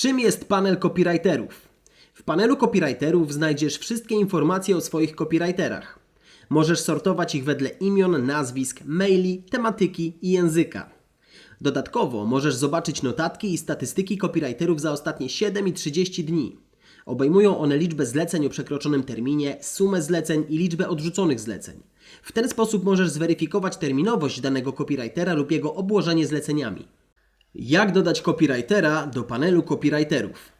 Czym jest panel copywriterów? W panelu copywriterów znajdziesz wszystkie informacje o swoich copywriterach. Możesz sortować ich wedle imion, nazwisk, maili, tematyki i języka. Dodatkowo możesz zobaczyć notatki i statystyki copywriterów za ostatnie 7 i 30 dni. Obejmują one liczbę zleceń o przekroczonym terminie, sumę zleceń i liczbę odrzuconych zleceń. W ten sposób możesz zweryfikować terminowość danego copywritera lub jego obłożenie zleceniami. Jak dodać copywritera do panelu copywriterów?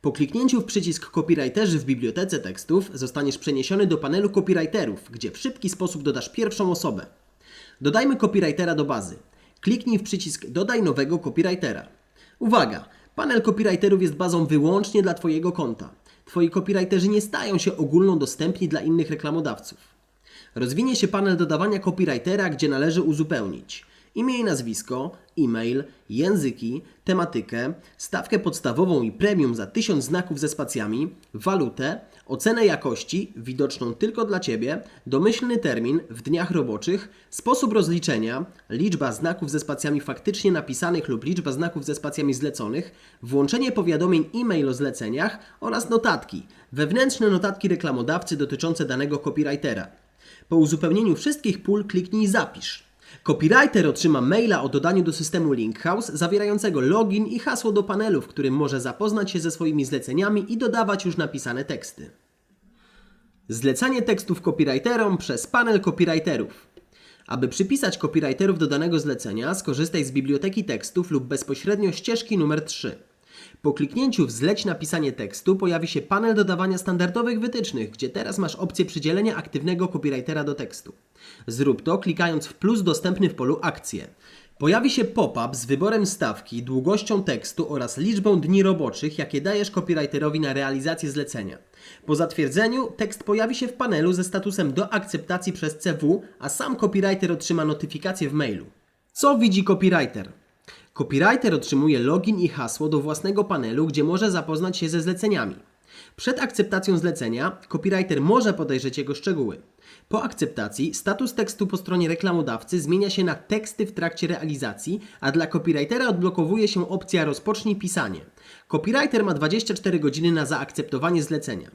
Po kliknięciu w przycisk Copywriterzy w bibliotece tekstów zostaniesz przeniesiony do panelu copywriterów, gdzie w szybki sposób dodasz pierwszą osobę. Dodajmy copywritera do bazy. Kliknij w przycisk Dodaj nowego copywritera. Uwaga! Panel copywriterów jest bazą wyłącznie dla Twojego konta. Twoi copywriterzy nie stają się ogólnodostępni dla innych reklamodawców. Rozwinie się panel dodawania copywritera, gdzie należy uzupełnić imię i nazwisko, e-mail, języki, tematykę, stawkę podstawową i premium za 1000 znaków ze spacjami, walutę, ocenę jakości, widoczną tylko dla Ciebie, domyślny termin w dniach roboczych, sposób rozliczenia, liczba znaków ze spacjami faktycznie napisanych lub liczba znaków ze spacjami zleconych, włączenie powiadomień e-mail o zleceniach oraz notatki, wewnętrzne notatki reklamodawcy dotyczące danego copywritera. Po uzupełnieniu wszystkich pól kliknij Zapisz. Copywriter otrzyma maila o dodaniu do systemu Linkhouse zawierającego login i hasło do panelu, w którym może zapoznać się ze swoimi zleceniami i dodawać już napisane teksty. Zlecanie tekstów copywriterom przez panel copywriterów. Aby przypisać copywriterów do danego zlecenia, skorzystaj z biblioteki tekstów lub bezpośrednio ścieżki numer 3. Po kliknięciu w zleć napisanie tekstu pojawi się panel dodawania standardowych wytycznych, gdzie teraz masz opcję przydzielenia aktywnego copywritera do tekstu. Zrób to klikając w plus dostępny w polu akcje. Pojawi się pop-up z wyborem stawki, długością tekstu oraz liczbą dni roboczych, jakie dajesz copywriterowi na realizację zlecenia. Po zatwierdzeniu tekst pojawi się w panelu ze statusem do akceptacji przez CW, a sam copywriter otrzyma notyfikację w mailu. Co widzi copywriter? Copywriter otrzymuje login i hasło do własnego panelu, gdzie może zapoznać się ze zleceniami. Przed akceptacją zlecenia copywriter może podejrzeć jego szczegóły. Po akceptacji status tekstu po stronie reklamodawcy zmienia się na teksty w trakcie realizacji, a dla copywritera odblokowuje się opcja rozpocznij pisanie. Copywriter ma 24 godziny na zaakceptowanie zlecenia.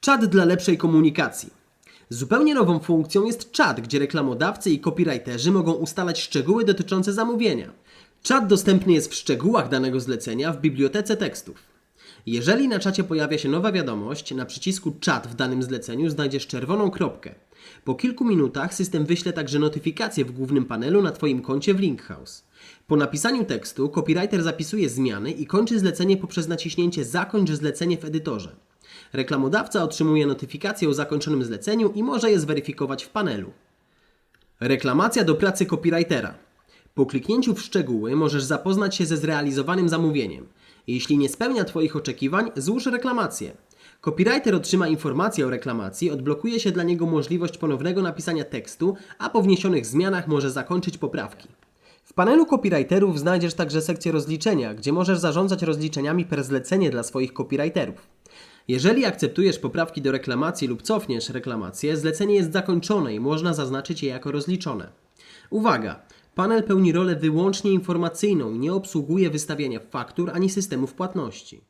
Czat dla lepszej komunikacji. Zupełnie nową funkcją jest czat, gdzie reklamodawcy i copywriterzy mogą ustalać szczegóły dotyczące zamówienia. Czat dostępny jest w szczegółach danego zlecenia w bibliotece tekstów. Jeżeli na czacie pojawia się nowa wiadomość, na przycisku czat w danym zleceniu znajdziesz czerwoną kropkę. Po kilku minutach system wyśle także notyfikację w głównym panelu na Twoim koncie w Linkhouse. Po napisaniu tekstu copywriter zapisuje zmiany i kończy zlecenie poprzez naciśnięcie Zakończ zlecenie w edytorze. Reklamodawca otrzymuje notyfikację o zakończonym zleceniu i może je zweryfikować w panelu. Reklamacja do pracy copywritera. Po kliknięciu w szczegóły możesz zapoznać się ze zrealizowanym zamówieniem. Jeśli nie spełnia Twoich oczekiwań, złóż reklamację. Copywriter otrzyma informację o reklamacji, odblokuje się dla niego możliwość ponownego napisania tekstu, a po wniesionych zmianach może zakończyć poprawki. W panelu copywriterów znajdziesz także sekcję rozliczenia, gdzie możesz zarządzać rozliczeniami per zlecenie dla swoich copywriterów. Jeżeli akceptujesz poprawki do reklamacji lub cofniesz reklamację, zlecenie jest zakończone i można zaznaczyć je jako rozliczone. Uwaga! Panel pełni rolę wyłącznie informacyjną i nie obsługuje wystawiania faktur ani systemów płatności.